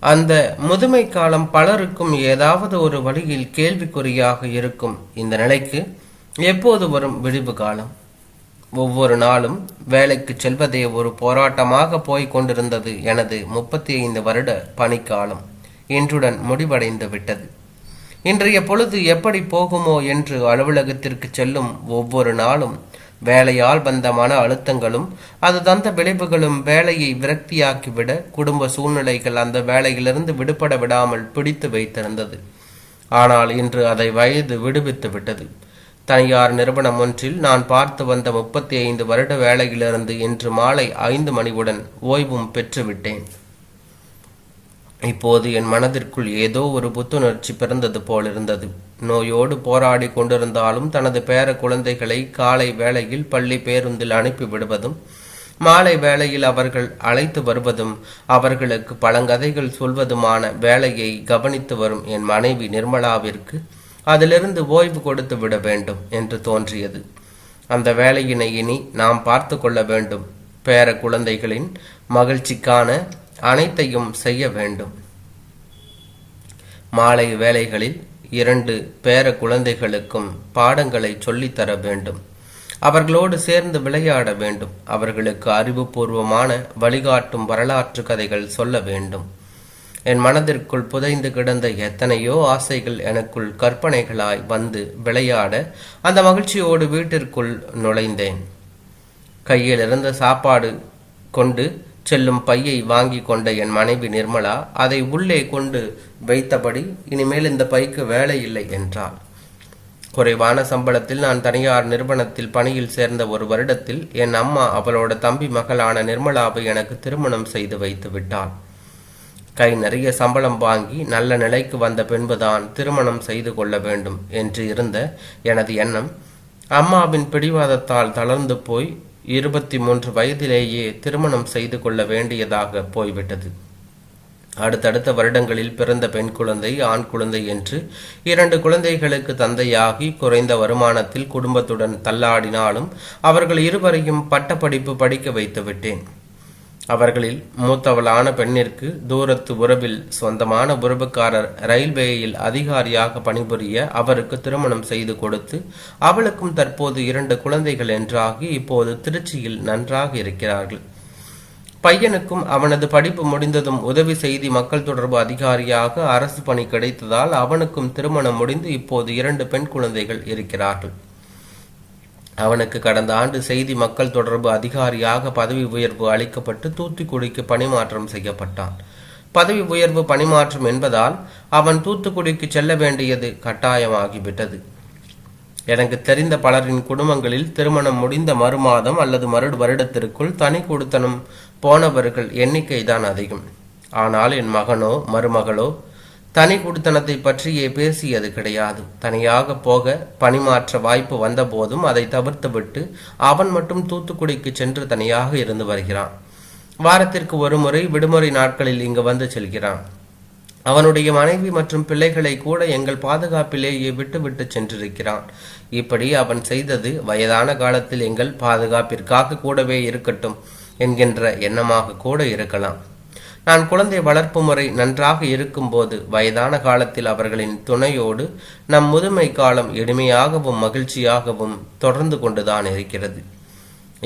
அந்த முதுமை காலம் பலருக்கும் ஏதாவது ஒரு வழியில் கேள்விக்குறியாக இருக்கும். இந்த நிலைக்கு எப்போது வரும் விடிவு காலம்? ஒவ்வொரு நாளும் வேலைக்கு செல்வதே ஒரு போராட்டமாக போய்க் கொண்டிருந்தது எனது முப்பத்தி ஐந்து வருட பணிக்காலம். இன்றுடன் முடிவடைந்து விட்டது. இன்றைய பொழுது எப்படி போகுமோ என்று அலுவலகத்திற்கு செல்லும் ஒவ்வொரு நாளும் வேலையால் வந்த மன அழுத்தங்களும் அது தந்த விளைவுகளும் வேலையை விரக்தியாக்கிவிட குடும்ப சூழ்நிலைகள் அந்த வேலையிலிருந்து விடுபட விடாமல் பிடித்து வைத்திருந்தது. ஆனால் இன்று அதை வயது விடுவித்து விட்டது. தனியார் நிறுவனம் ஒன்றில் நான் பார்த்து வந்த முப்பத்தி ஐந்து வருட வேலையிலிருந்து இன்று மாலை ஐந்து மணியுடன் ஓய்வும் பெற்றுவிட்டேன் இப்போது என் மனதிற்குள் ஏதோ ஒரு புத்துணர்ச்சி பிறந்தது போலிருந்தது. நோயோடு போராடி கொண்டிருந்தாலும் தனது பேர குழந்தைகளை காலை வேளையில் பள்ளி பேருந்தில் அனுப்பி விடுவதும் மாலை வேளையில் அவர்கள் அழைத்து வருவதும் அவர்களுக்கு பழங்கதைகள் சொல்வதுமான வேலையை கவனித்து வரும் என் மனைவி நிர்மலாவிற்கு அதிலிருந்து ஓய்வு கொடுத்து விட வேண்டும் என்று தோன்றியது. அந்த வேலையினை இனி நாம் பார்த்து கொள்ள வேண்டும். பேர குழந்தைகளின் மகிழ்ச்சிக்கான அனைத்தையும் செய்ய வேண்டும். மாலை வேளைகளில் இரண்டு பேர குழந்தைகளுக்கும் பாடங்களை சொல்லித்தர வேண்டும். அவர்களோடு சேர்ந்து விளையாட வேண்டும். அவர்களுக்கு அறிவுபூர்வமான வழிகாட்டும் வரலாற்று கதைகள் சொல்ல வேண்டும். என் மனதிற்குள் புதைந்து கிடந்த எத்தனையோ ஆசைகள் எனக்குள் கற்பனைகளாய் வந்து விளையாட அந்த மகிழ்ச்சியோடு வீட்டிற்குள் நுழைந்தேன். கையில் இருந்த சாப்பாடு கொண்டு செல்லும் பையை வாங்கி கொண்ட என் மனைவி நிர்மலா அதை உள்ளே கொண்டு வைத்தபடி இனிமேல் இந்த பைக்கு வேலை இல்லை என்றாள். குறைவான சம்பளத்தில் நான் தனியார் நிறுவனத்தில் பணியில் சேர்ந்த ஒரு வருடத்தில் என் அம்மா அவளோட தம்பி மகளான நிர்மலாவை எனக்கு திருமணம் செய்து வைத்து விட்டாள். கை நிறைய சம்பளம் வாங்கி நல்ல நிலைக்கு வந்த பின்புதான் திருமணம் செய்து கொள்ள வேண்டும் என்று இருந்த எனது எண்ணம் அம்மாவின் பிடிவாதத்தால் தளர்ந்து போய் இருபத்தி மூன்று வயதிலேயே திருமணம் செய்து கொள்ள வேண்டியதாக போய்விட்டது. அடுத்தடுத்த வருடங்களில் பிறந்த பெண் குழந்தை ஆண் குழந்தை என்று இரண்டு குழந்தைகளுக்கு தந்தையாகி குறைந்த வருமானத்தில் குடும்பத்துடன் தள்ளாடினாலும் அவர்கள் இருவரையும் பட்டப்படிப்பு படிக்க வைத்து விட்டேன். அவர்களில் மூத்தவளான பெண்ணிற்கு தூரத்து உறவில் சொந்தமான உறவுக்காரர் ரயில்வேயில் அதிகாரியாக பணிபுரிய அவருக்கு திருமணம் செய்து கொடுத்து அவளுக்கும் தற்போது இரண்டு குழந்தைகள் என்றாகி இப்போது திருச்சியில் நன்றாக இருக்கிறார்கள். பையனுக்கும் அவனது படிப்பு முடிந்ததும் உதவி செய்தி மக்கள் தொடர்பு அதிகாரியாக அரசு பணி கிடைத்ததால் அவனுக்கும் திருமணம் முடிந்து இப்போது இரண்டு பெண் குழந்தைகள் இருக்கிறார்கள். அவனுக்கு கடந்த ஆண்டு செய்தி மக்கள் தொடர்பு அதிகாரியாக பதவி உயர்வு அளிக்கப்பட்டு தூத்துக்குடிக்கு பணிமாற்றம் செய்யப்பட்டான். பதவி உயர்வு பணிமாற்றம் என்பதால் அவன் தூத்துக்குடிக்கு செல்ல வேண்டியது கட்டாயமாகிவிட்டது. எனக்கு தெரிந்த பலரின் குடும்பங்களில் திருமணம் முடிந்த மறுமாதம் அல்லது மறு வருடத்திற்குள் தனி கொடுத்தனம் போனவர்கள் எண்ணிக்கைதான் அதிகம். ஆனால் என் மகனோ மருமகளோ தனி குடித்தனத்தை பற்றியே பேசியது கிடையாது. தனியாக போக பணிமாற்ற வாய்ப்பு வந்தபோதும் அதை தவிர்த்துவிட்டு அவன் மட்டும் தூத்துக்குடிக்கு சென்று தனியாக இருந்து வருகிறான். வாரத்திற்கு ஒருமுறை விடுமுறை நாட்களில் இங்கு வந்து செல்கிறான். அவனுடைய மனைவி மற்றும் பிள்ளைகளை கூட எங்கள் பாதுகாப்பிலேயே விட்டுவிட்டு சென்றிருக்கிறான். இப்படி அவன் செய்தது வயதான காலத்தில் எங்கள் பாதுகாப்பிற்காக கூடவே இருக்கட்டும் என்கின்ற எண்ணமாக கூட இருக்கலாம். நான் குழந்தை வளர்ப்பு முறை நன்றாக இருக்கும்போது வயதான காலத்தில் அவர்களின் துணையோடு நம் முதுமை காலம் எளிமையாகவும் மகிழ்ச்சியாகவும் தொடர்ந்து கொண்டுதான் இருக்கிறது.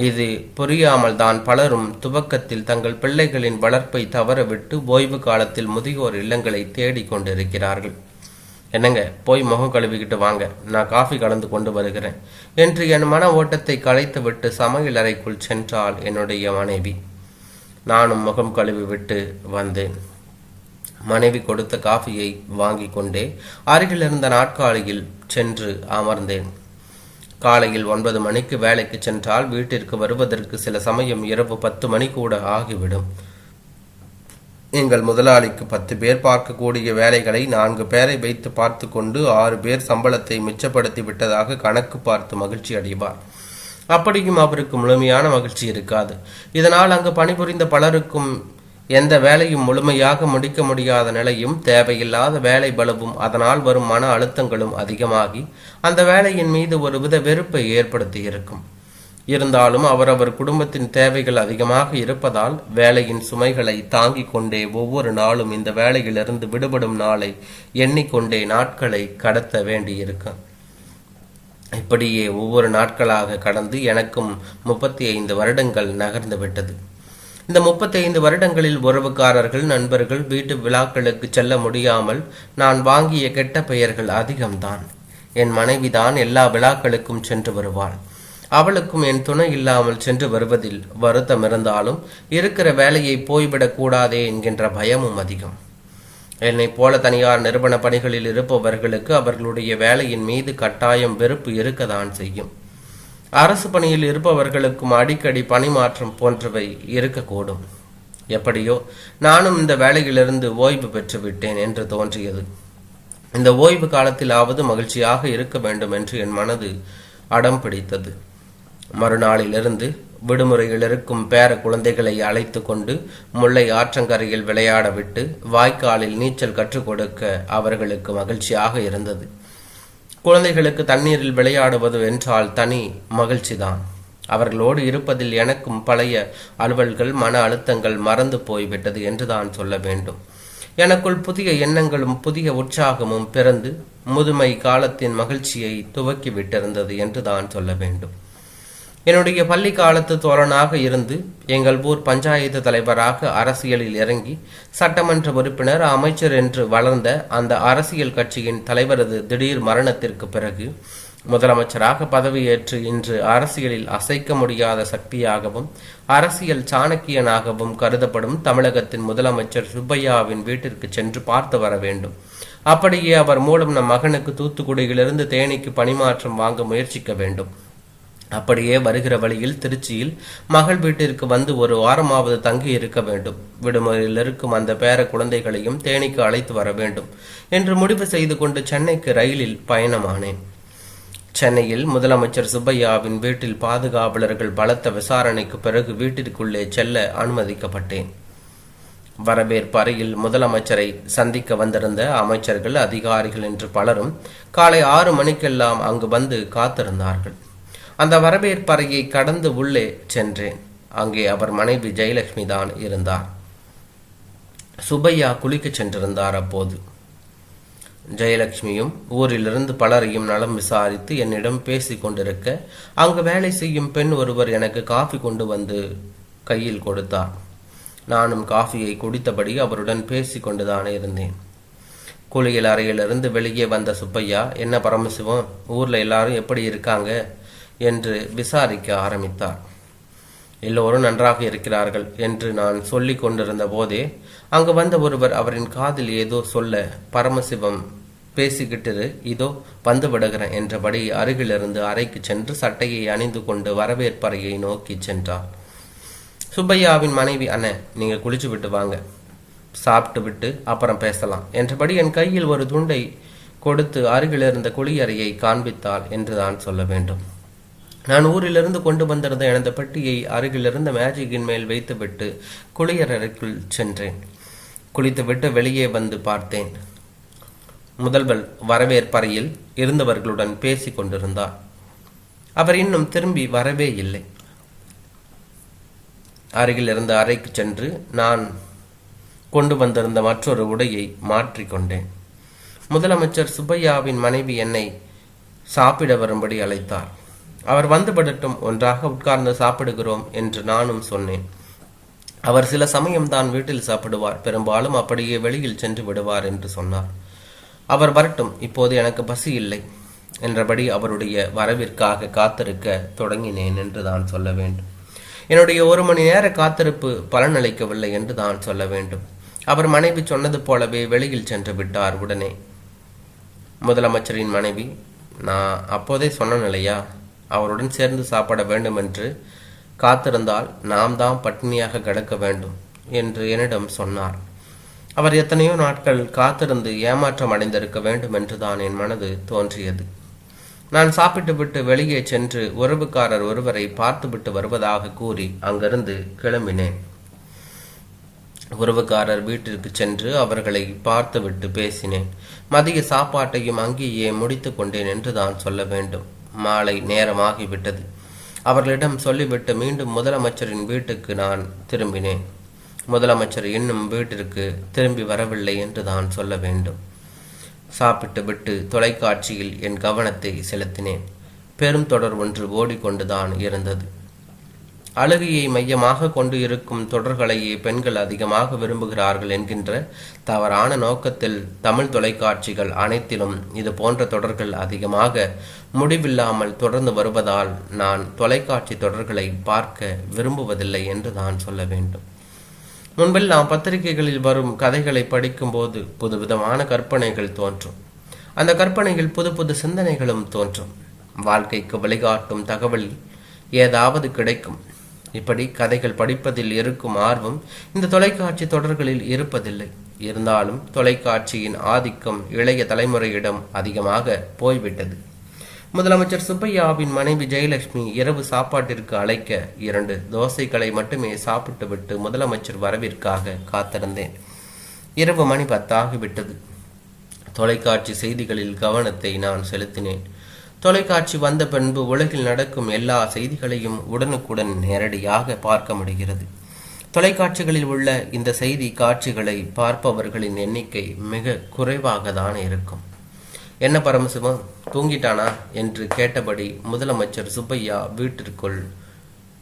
இது புரியாமல் தான் பலரும் துவக்கத்தில் தங்கள் பிள்ளைகளின் வளர்ப்பை தவறவிட்டு ஓய்வு காலத்தில் முதியோர் இல்லங்களை தேடிக்கொண்டிருக்கிறார்கள் என்னங்க போய் முகம் கழுவிக்கிட்டு வாங்க நான் காஃபி கலந்து கொண்டு வருகிறேன் என்று என் மன ஓட்டத்தை கலைத்துவிட்டு சமையல் அறைக்குள் சென்றாள் என்னுடைய மனைவி. நானும் முகம் கழுவி விட்டு வந்தேன். மனைவி கொடுத்த காஃபியை வாங்கி கொண்டே அருகில் இருந்த நாட்காலியில் சென்று அமர்ந்தேன். காலையில் ஒன்பது மணிக்கு வேலைக்கு சென்றால் வீட்டிற்கு வருவதற்கு சில சமயம் இரவு பத்து மணி கூட ஆகிவிடும். எங்கள் முதலாளிக்கு பத்து பேர் பார்க்கக்கூடிய வேலைகளை நான்கு பேரை வைத்து பார்த்து கொண்டு ஆறு பேர் சம்பளத்தை மிச்சப்படுத்தி விட்டதாக கணக்கு பார்த்து மகிழ்ச்சி அடைவார் அப்படியும் அவருக்கு முழுமையான மகிழ்ச்சி இருக்காது. இதனால் அங்கு பணிபுரிந்த பலருக்கும் எந்த வேலையும் முழுமையாக முடிக்க முடியாத நிலையும் தேவையில்லாத வேலை பலவும் அதனால் வரும் மன அழுத்தங்களும் அதிகமாகி அந்த வேலையின் மீது ஒருவித வெறுப்பை ஏற்படுத்தி இருக்கும். இருந்தாலும் அவரவர் குடும்பத்தின் தேவைகள் அதிகமாக இருப்பதால் வேலையின் சுமைகளை தாங்கிக் கொண்டே ஒவ்வொரு நாளும் இந்த வேலையிலிருந்து விடுபடும் நாளை எண்ணிக்கொண்டே நாட்களை கடத்த வேண்டியிருக்கும். இப்படியே ஒவ்வொரு நாட்களாக கடந்து எனக்கும் முப்பத்தி ஐந்து வருடங்கள் நகர்ந்து விட்டது. இந்த முப்பத்தி ஐந்து வருடங்களில் உறவுக்காரர்கள் நண்பர்கள் வீட்டு விழாக்களுக்கு செல்ல முடியாமல் நான் வாங்கிய கெட்ட பெயர்கள் அதிகம்தான். என் மனைவிதான் எல்லா விழாக்களுக்கும் சென்று வருவாள். அவளுக்கும் என் துணை இல்லாமல் சென்று வருவதில் வருத்தம் இருந்தாலும் இருக்கிற வேலையை போய்விடக் கூடாதே என்கின்ற பயமும் அதிகம். என்னை போல தனியார் நிறுவன பணிகளில் இருப்பவர்களுக்கு அவர்களுடைய வேலையின் மீது கட்டாயம் வெறுப்பு இருக்கதான் செய்யும். அரசு பணியில் இருப்பவர்களுக்கும் அடிக்கடி பணிமாற்றம் போன்றவை இருக்கக்கூடும். எப்படியோ நானும் இந்த வேலையிலிருந்து ஓய்வு பெற்று விட்டேன் என்று தோன்றியது. இந்த ஓய்வு காலத்திலாவது மகிழ்ச்சியாக இருக்க வேண்டும் என்று என் மனது அடம் பிடித்தது. மறுநாளிலிருந்து விடுமுறையில் இருக்கும் பேர குழந்தைகளை அழைத்து கொண்டு முல்லை ஆற்றங்கரையில் விளையாட விட்டு வாய்க்காலில் நீச்சல் கற்றுக் கொடுக்க அவர்களுக்கு மகிழ்ச்சியாக இருந்தது. குழந்தைகளுக்கு தண்ணீரில் விளையாடுவது என்றால் தனி மகிழ்ச்சிதான். அவர்களோடு இருப்பதில் எனக்கும் பழைய அலுவல்கள் மன அழுத்தங்கள் மறந்து போய்விட்டது என்றுதான் சொல்ல வேண்டும். எனக்குள் புதிய எண்ணங்களும் புதிய உற்சாகமும் பிறந்து முதுமை காலத்தின் மகிழ்ச்சியை துவக்கி விட்டிருந்தது என்றுதான் சொல்ல வேண்டும். என்னுடைய பள்ளி காலத்து தோழனாக இருந்து எங்கள் ஊர் பஞ்சாயத்து தலைவராக அரசியலில் இறங்கி சட்டமன்ற உறுப்பினர் அமைச்சர் என்று வளர்ந்த அந்த அரசியல் கட்சியின் தலைவரது திடீர் மரணத்திற்கு பிறகு முதலமைச்சராக பதவியேற்று இன்று அரசியலில் அசைக்க முடியாத சக்தியாகவும் அரசியல் சாணக்கியனாகவும் கருதப்படும் தமிழகத்தின் முதலமைச்சர் சுப்பையாவின் வீட்டிற்கு சென்று பார்த்து வர வேண்டும். அப்படியே அவர் மூலம் நம் மகனுக்கு தூத்துக்குடியிலிருந்து தேனிக்கு பணிமாற்றம் வாங்க முயற்சிக்க வேண்டும். அப்படியே வருகிற வழியில் திருச்சியில் மகள் வீட்டிற்கு வந்து ஒரு வாரமாவது தங்கி இருக்க வேண்டும். விடுமுறையில் இருக்கும் அந்த பேர குழந்தைகளையும் தேனிக்கு அழைத்து வர வேண்டும் என்று முடிவு செய்து கொண்டு சென்னைக்கு ரயிலில் பயணமானேன். சென்னையில் முதலமைச்சர் சுப்பையாவின் வீட்டில் பாதுகாவலர்கள் பலத்த விசாரணைக்கு பிறகு வீட்டிற்குள்ளே செல்ல அனுமதிக்கப்பட்டேன். வரவேற்பு அறையில் முதலமைச்சரை சந்திக்க வந்திருந்த அமைச்சர்கள் அதிகாரிகள் என்று பலரும் காலை ஆறு மணிக்கெல்லாம் அங்கு வந்து காத்திருந்தார்கள். அந்த வரவேற்பறையை கடந்து உள்ளே சென்றேன். அங்கே அவர் மனைவி ஜெயலட்சுமி தான் இருந்தார். சுப்பையா குளிக்க சென்றிருந்தார் அப்போது. ஜெயலட்சுமியும் ஊரிலிருந்து பலரையும் நலம் விசாரித்து என்னிடம் பேசி கொண்டிருக்க அங்கு வேலை செய்யும் பெண் ஒருவர் எனக்கு காஃபி கொண்டு வந்து கையில் கொடுத்தார். நானும் காஃபியை குடித்தபடி அவருடன் பேசிக் கொண்டுதானே இருந்தேன். குளியல் அறையிலிருந்து வெளியே வந்த சுப்பையா என்ன பரமசிவம் ஊர்ல எல்லாரும் எப்படி இருக்காங்க? என்று விசாரிக்க ஆரம்பித்தார். எல்லோரும் நன்றாக இருக்கிறார்கள் என்று நான் சொல்லி கொண்டிருந்த போதே அங்கு வந்த ஒருவர் அவரின் காதில் ஏதோ சொல்ல பரமசிவம் பேசிக்கிட்டு இதோ வந்து விடுகிறேன் என்றபடி அருகிலிருந்து அறைக்கு சென்று சட்டையை அணிந்து கொண்டு வரவேற்பறையை நோக்கி சென்றார். சுப்பையாவின் மனைவி அண்ணன் நீங்க குளிச்சு விட்டு வாங்க. சாப்பிட்டு விட்டு அப்புறம் பேசலாம் என்றபடி என் கையில் ஒரு துண்டை கொடுத்து அருகில் இருந்த குளியறையை காண்பித்தாள் என்றுதான் சொல்ல வேண்டும். நான் ஊரிலிருந்து கொண்டு வந்திருந்த எனது பெட்டியை அருகிலிருந்த மேஜிக்கின் மேல் வைத்துவிட்டு குளியலறைக்குள் சென்றேன். குளித்துவிட்டு வெளியே வந்து பார்த்தேன். முதல்வர் வரவேற்பறையில் இருந்தவர்களுடன் பேசிக் கொண்டிருந்தார். அவர் இன்னும் திரும்பி வரவே இல்லை. அருகில் இருந்த அறைக்கு சென்று நான் கொண்டு வந்திருந்த மற்றொரு உடையை மாற்றிக்கொண்டேன் முதலமைச்சர் சுப்பையாவின் மனைவி என்னை சாப்பிட வரும்படி அழைத்தார். அவர் வந்துவிடட்டும் ஒன்றாக உட்கார்ந்து சாப்பிடுகிறோம் என்று நானும் சொன்னேன். அவர் சில சமயம் தான் வீட்டில் சாப்பிடுவார். பெரும்பாலும் அப்படியே வெளியில் சென்று விடுவார் என்று சொன்னார். அவர் வரட்டும் இப்போது எனக்கு பசி இல்லை என்றபடி அவருடைய வரவிற்காக காத்திருக்க தொடங்கினேன் என்று தான் சொல்ல வேண்டும். என்னுடைய ஒரு மணி நேர காத்திருப்பு பலனளிக்கவில்லை என்று தான் சொல்ல வேண்டும். அவர் மனைவி சொன்னது போலவே வெளியில் சென்று விட்டார் உடனே. முதலமைச்சரின் மனைவி நான் அப்போதே சொன்னேன் இல்லையா அவருடன் சேர்ந்து சாப்பிட வேண்டும் என்று காத்திருந்தால் நாம் தான் பட்டினியாக கிடக்க வேண்டும் என்று என்னிடம் சொன்னார். அவர் எத்தனையோ நாட்கள் காத்திருந்து ஏமாற்றம் அடைந்திருக்க வேண்டும் என்றுதான் என் மனது தோன்றியது. நான் சாப்பிட்டுவிட்டு வெளியே சென்று உறவுக்காரர் ஒருவரை பார்த்துவிட்டு வருவதாக கூறி அங்கிருந்து கிளம்பினேன். உறவுக்காரர் வீட்டிற்கு சென்று அவர்களை பார்த்துவிட்டு பேசினேன். மதிய சாப்பாட்டையும் அங்கேயே முடித்து கொண்டேன் என்று தான் சொல்ல வேண்டும். மாலை நேரமாகிவிட்டது. அவர்களிடம் சொல்லிவிட்டு மீண்டும் முதலமைச்சரின் வீட்டுக்கு நான் திரும்பினேன். முதலமைச்சர் இன்னும் வீட்டிற்கு திரும்பி வரவில்லை என்று தான் சொல்ல வேண்டும். சாப்பிட்டு விட்டு தொலைக்காட்சியில் என் கவனத்தை செலுத்தினேன். பெரும் தொடர் ஒன்று ஓடிக்கொண்டுதான் இருந்தது. அழகையை மையமாக கொண்டு இருக்கும் தொடர்களையே பெண்கள் அதிகமாக விரும்புகிறார்கள் என்கின்ற தவறான நோக்கத்தில் தமிழ் தொலைக்காட்சிகள் அனைத்திலும் இது போன்ற தொடர்கள் அதிகமாக முடிவில்லாமல் தொடர்ந்து வருவதால் நான் தொலைக்காட்சி தொடர்களை பார்க்க விரும்புவதில்லை என்று நான் சொல்ல வேண்டும். முன்பெல்லாம் பத்திரிகைகளில் வரும் கதைகளை படிக்கும்போது புதுவிதமான கற்பனைகள் தோன்றும். அந்த கற்பனைகள் புது புது சிந்தனைகளும் தோன்றும். வாழ்க்கைக்கு வழிகாட்டும் தகவல் ஏதாவது கிடைக்கும். இப்படி கதைகள் படிப்பதில் இருக்கும் ஆர்வம் இந்த தொலைக்காட்சி தொடர்களில் இருப்பதில்லை. இருந்தாலும் தொலைக்காட்சியின் ஆதிக்கம் இளைய தலைமுறையிடம் அதிகமாக போய்விட்டது. முதலமைச்சர் சுப்பையாவின் மனைவி ஜெயலட்சுமி இரவு சாப்பாட்டிற்கு அழைக்க இரண்டு தோசைகளை மட்டுமே சாப்பிட்டுவிட்டு முதலமைச்சர் வரவிற்காக காத்திருந்தேன். இரவு மணி பத்தாகிவிட்டது. தொலைக்காட்சி செய்திகளில் கவனத்தை நான் செலுத்தினேன். தொலைக்காட்சி வந்த பின்பு உலகில் நடக்கும் எல்லா செய்திகளையும் உடனுக்குடன் நேரடியாக பார்க்க முடிகிறது. தொலைக்காட்சிகளில் உள்ள இந்த செய்தி காட்சிகளை பார்ப்பவர்களின் எண்ணிக்கை மிக குறைவாக தான் இருக்கும். என்ன பரமசிவம்? தூங்கிட்டானா? என்று கேட்டபடி முதலமைச்சர் சுப்பையா வீட்டிற்குள்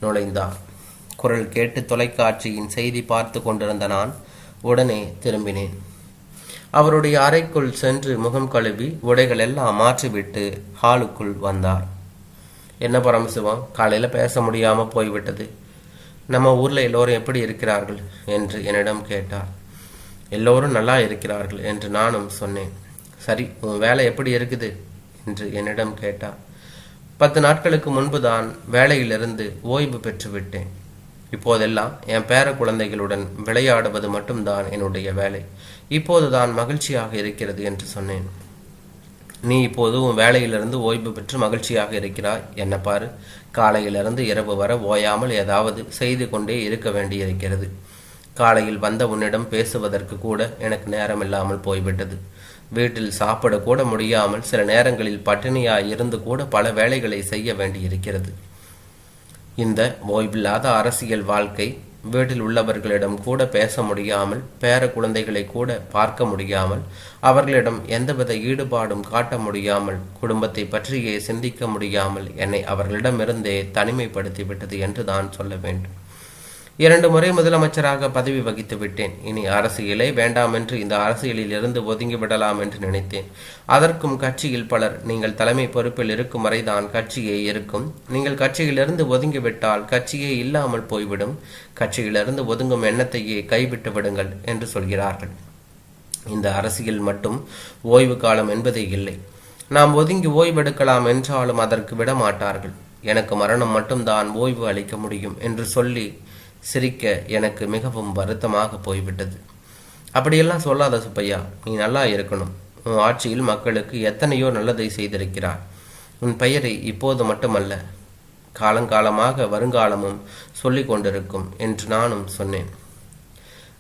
நுழைந்தார். குரல் கேட்டு தொலைக்காட்சியின் செய்தி பார்த்து கொண்டிருந்த நான் உடனே திரும்பினேன். அவருடைய அறைக்குள் சென்று முகம் கழுவி உடைகள் எல்லாம் மாற்றிவிட்டு ஹாலுக்குள் வந்தார். என்ன பரமசிவம்? காலையில் பேச முடியாமல் போய்விட்டது. நம்ம ஊரில் எல்லோரும் எப்படி இருக்கிறார்கள் என்று என்னிடம் கேட்டார். எல்லோரும் நல்லா இருக்கிறார்கள் என்று நானும் சொன்னேன். சரி உன் வேலை எப்படி இருக்குது? என்று என்னிடம் கேட்டார். பத்து நாட்களுக்கு முன்பு தான் வேலையிலிருந்து ஓய்வு பெற்று விட்டேன் இப்போதெல்லாம் என் பேர குழந்தைகளுடன் விளையாடுவது மட்டும்தான் என்னுடைய வேலை. இப்போதுதான் மகிழ்ச்சியாக இருக்கிறது என்று சொன்னேன். நீ இப்போது உன் வேலையிலிருந்து ஓய்வு பெற்று மகிழ்ச்சியாக இருக்கிறாய். என்ன பாரு காலையிலிருந்து இரவு வர ஓயாமல் ஏதாவது செய்து கொண்டே இருக்க வேண்டியிருக்கிறது. காலையில் வந்த உன்னிடம் பேசுவதற்கு கூட எனக்கு நேரம் இல்லாமல் போய்விட்டது. வீட்டில் சாப்பிடக்கூட முடியாமல் சில நேரங்களில் பட்டினியாய் இருந்து கூட பல வேலைகளை செய்ய வேண்டியிருக்கிறது. இந்த ஓய்வில்லாத அரசியல் வாழ்க்கை வீட்டில் உள்ளவர்களிடம் கூட பேச முடியாமல் பேர குழந்தைகளை கூட பார்க்க முடியாமல் அவர்களிடம் எந்தவித ஈடுபாடும் காட்ட முடியாமல் குடும்பத்தை பற்றியே சிந்திக்க முடியாமல் என்னை அவர்களிடமிருந்தே தனிமைப்படுத்திவிட்டது என்று தான் சொல்ல வேண்டும். இரண்டு முறை முதலமைச்சராக பதவி வகித்து விட்டேன். இனி அரசியலே வேண்டாம் என்று இந்த அரசியலில் இருந்து ஒதுங்கி விடலாம் என்று நினைத்தேன். அதற்கும் கட்சியில் பலர் நீங்கள் தலைமை பொறுப்பில் இருக்கும் வரைதான் கட்சியே இருக்கும். நீங்கள் கட்சியிலிருந்து ஒதுங்கிவிட்டால் கட்சியே இல்லாமல் போய்விடும். கட்சியிலிருந்து ஒதுங்கும் எண்ணத்தையே கைவிட்டு விடுங்கள் என்று சொல்கிறார்கள். இந்த அரசியல் மட்டும் ஓய்வு காலம் என்பதே இல்லை. நாம் ஒதுங்கி ஓய்வெடுக்கலாம் என்றாலும் அதற்கு விட மாட்டார்கள் எனக்கு மரணம் மட்டும்தான் ஓய்வு அளிக்க முடியும் என்று சொல்லி சிரிக்க எனக்கு மிகவும் வருத்தமாக போய்விட்டது. அப்படியெல்லாம் சொல்லாத சுப்பையா நீ நல்லா இருக்கணும். உன் ஆட்சியில் மக்களுக்கு எத்தனையோ நல்லதை செய்திருக்கிறார். உன் பெயரை இப்போது மட்டுமல்ல காலங்காலமாக வருங்காலமும் சொல்லிக் கொண்டிருக்கும் என்று நானும் சொன்னேன்.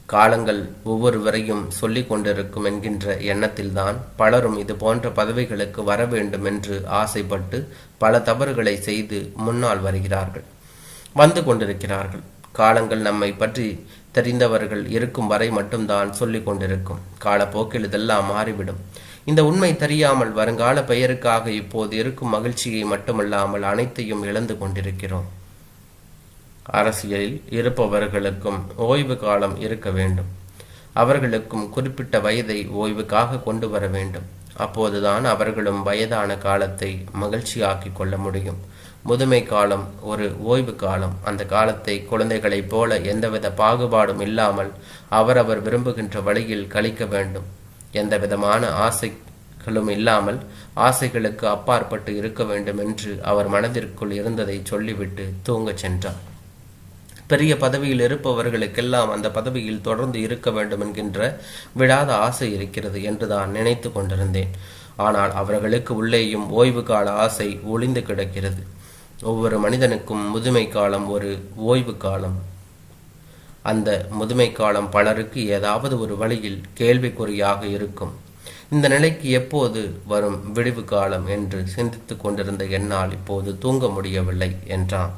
காலங்கள் ஒவ்வொருவரையும் சொல்லிக் கொண்டிருக்கும் என்கின்ற எண்ணத்தில்தான் பலரும் இது போன்ற பதவிகளுக்கு வர வேண்டும் என்று ஆசைப்பட்டு பல தவறுகளை செய்து முன்னால் வருகிறார்கள். வந்து கொண்டிருக்கிறார்கள். காலங்கள் நம்மை பற்றி தெரிந்தவர்கள் இருக்கும் வரை மட்டும்தான் சொல்லிக் கொண்டிருக்கும். காலப்போக்கில் இதெல்லாம் மாறிவிடும். இந்த உண்மை தெரியாமல் வருங்கால பெயருக்காக இப்போது இருக்கும் மகிழ்ச்சியை மட்டுமல்லாமல் அனைத்தையும் இழந்து கொண்டிருக்கிறோம். அரசியலில் இருப்பவர்களுக்கும் ஓய்வு காலம் இருக்க வேண்டும். அவர்களுக்கும் குறிப்பிட்ட வயதை ஓய்வுக்காக கொண்டு வர வேண்டும். அப்போதுதான் அவர்களும் வயதான காலத்தை மகிழ்ச்சியாக்கி கொள்ள முடியும். முதுமை காலம் ஒரு ஓய்வு காலம். அந்த காலத்தை குழந்தைகளைப் போல எந்தவித பாகுபாடும் இல்லாமல் அவரவர் விரும்புகின்ற வழியில் கழிக்க வேண்டும். எந்த விதமான ஆசைகளும் இல்லாமல் ஆசைகளுக்கு அப்பாற்பட்டு இருக்க வேண்டும் என்று அவர் மனதிற்குள் இருந்ததை சொல்லிவிட்டு தூங்கச் சென்றார். பெரிய பதவியில் இருப்பவர்களுக்கெல்லாம் அந்த பதவியில் தொடர்ந்து இருக்க வேண்டும் என்கின்ற விடாத ஆசை இருக்கிறது என்று தான் நினைத்து கொண்டிருந்தேன். ஆனால் அவர்களுக்கு உள்ளேயும் ஓய்வு கால ஆசை ஒளிந்து கிடக்கிறது. ஒவ்வொரு மனிதனுக்கும் முதுமை காலம் ஒரு ஓய்வு காலம். அந்த முதுமை காலம் பலருக்கு ஏதாவது ஒரு வழியில் கேள்விக்குறியாக இருக்கும். இந்த நிலைக்கு எப்போது வரும் விடிவு காலம் என்று சிந்தித்துக் கொண்டிருந்த என்னால் இப்போது தூங்க முடியவில்லை என்றான்.